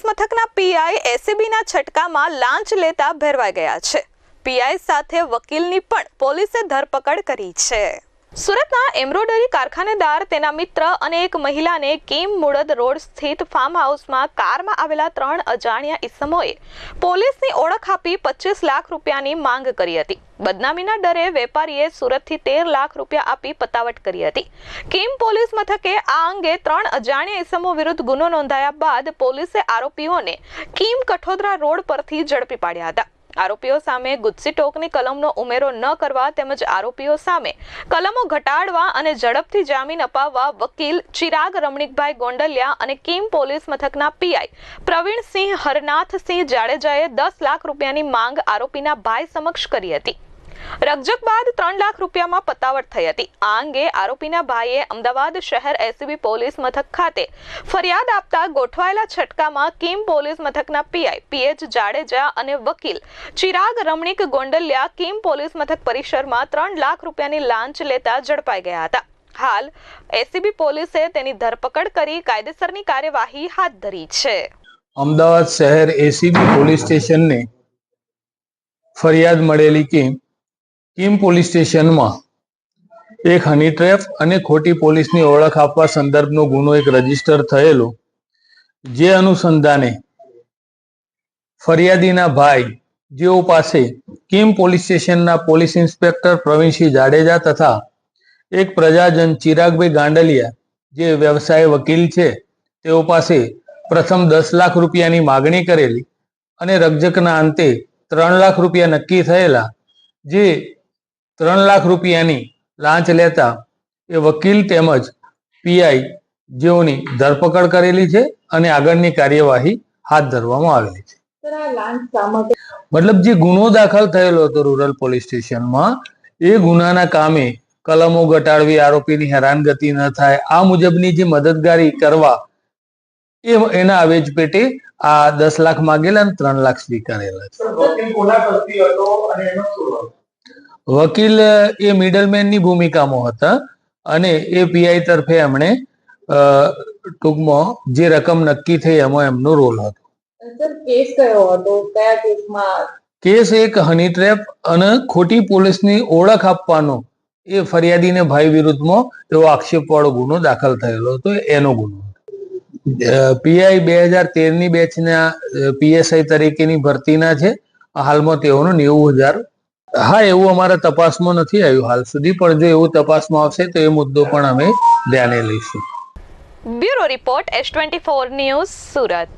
Police મથકના PI એસીબીના છટકામાં લાંચ લેતા ભેરવાઈ ગયા છે. પીઆઈ સાથે વકીલની પણ પોલીસે ધરપકડ કરી છે. સુરતના એમ્બ્રોડરી કારખાનેદાર તેના મિત્ર અને એક મહિલાને કેમ મુળદ રોડ સ્થિત ફાર્મ હાઉસમાં કારમાં આવેલા ત્રણ અજાણ્યા ઇસમોએ પોલીસની ઓળખ આપી પચીસ લાખ રૂપિયાની માંગ કરી હતી. બદનામીના ડરે વેપારીએ સુરતથી તેર લાખ રૂપિયા આપી પતાવટ કરી હતી. કિમ પોલીસ મથકે આ અંગે ત્રણ અજાણ્યા ઇસમો વિરુદ્ધ ગુનો નોંધાયા બાદ પોલીસે આરોપીઓને કિમ કઠોદરા રોડ પરથી ઝડપી પાડ્યા હતા. આરોપીઓ સામે ગુજસી ટોકની કલમનો ઉમેરો ન કરવા તેમજ આરોપીઓ સામે કલમો ઘટાડવા અને ઝડપથી જામીન અપાવવા વકીલ ચિરાગ રમણીકભાઈ ગોંડલિયા અને કિમ પોલીસ મથકના પીઆઈ પ્રવીણસિંહ હરનાથસિંહ જાડેજાએ દસ લાખ રૂપિયાની માંગ આરોપીના ભાઈ સમક્ષ કરી હતી. રકજક બાદ ત્રણ લાખ રૂપિયામાં પતાવટ થઈ હતી. આ અંગે આરોપીના ભાઈએ અમદાવાદ શહેર એસીબી પોલીસ મથક ખાતે ફરિયાદ આપતા ગોઠવાયેલા છટકામાં કિમ પોલીસ મથકના પીઆઈ પીએચ જાડેજા અને વકીલ ચિરાગ રમણીક ગોંડલિયા કિમ પોલીસ મથક પરિસરમાં ત્રણ લાખ રૂપિયાની લાંચ લેતા ઝડપાઈ ગયા હતા. હાલ એસીબી પોલીસે તેની ધરપકડ કરી કાયદેસરની કાર્યવાહી હાથ ધરી છે. અમદાવાદ શહેર એસીબી પોલીસ સ્ટેશનને ફરિયાદ મળેલી કે કિમ પોલીસ સ્ટેશનમાં એક હની ટ્રેપ અને ખોટી પોલીસની ઓળખ આપવા સંદર્ભનો ગુનો એક રજિસ્ટર થયેલો, જે અનુસંધાને ફરિયાદીના ભાઈ, જેઓ પાસે કિમ પોલીસ સ્ટેશનના પોલીસ ઇન્સ્પેક્ટર પ્રવીણસિંહ જાડેજા તથા એક પ્રજાજન ચિરાગભાઈ ગાંડલિયા, જે વ્યવસાય વકીલ છે, તેઓ પાસે પ્રથમ દસ લાખ રૂપિયાની માગણી કરેલી અને રકજકના અંતે ત્રણ લાખ રૂપિયા નક્કી થયેલા, જે ત્રણ લાખ રૂપિયાની લાંચ લેતા એ વકીલ તેમજ પીઆઈ જેઓની ધરપકડ કરેલી છે અને આગળની કાર્યવાહી હાથ ધરવામાં આવેલી છે. મતલબ જે ગુનો દાખલ થયેલો હતો રૂરલ પોલીસ સ્ટેશનમાં એ ગુનાના કામે કલમો ઘટાડવી આરોપીની હેરાનગતિ ન થાય આ મુજબની જે મદદગારી કરવા એ એના આવેજ પેટે આ દસ લાખ માગેલા અને ત્રણ લાખ સ્વીકારેલા છે. વકીલ એ મિડલમેનની ભૂમિકામાં હતા અને એ પીઆઈ તરફે એમણે ટૂંકમાં જે રકમ નક્કી થઈ એમાં એમનો રોલ હતો. કેસ કયો હતો? કયા કેસમાં? કેસ એક હની ટ્રેપ અને ખોટી પોલીસની ઓળખ આપવાનો એ ફરિયાદીને ભાઈ વિરુદ્ધમાં એવો આક્ષેપવાળો ગુનો દાખલ થયેલો હતો એનો ગુનો પીઆઈ બે હજાર તેરની બેચના પીએસઆઈ તરીકેની ભરતીના છે. હાલમાં તેઓનો નેવું હજાર હા, એવું અમારા તપાસમાં નથી આવ્યું હાલ સુધી, પણ જો એવું તપાસમાં આવશે તો એ મુદ્દો પણ અમે ધ્યાને લઈશું. Bureau report S twenty four news Surat.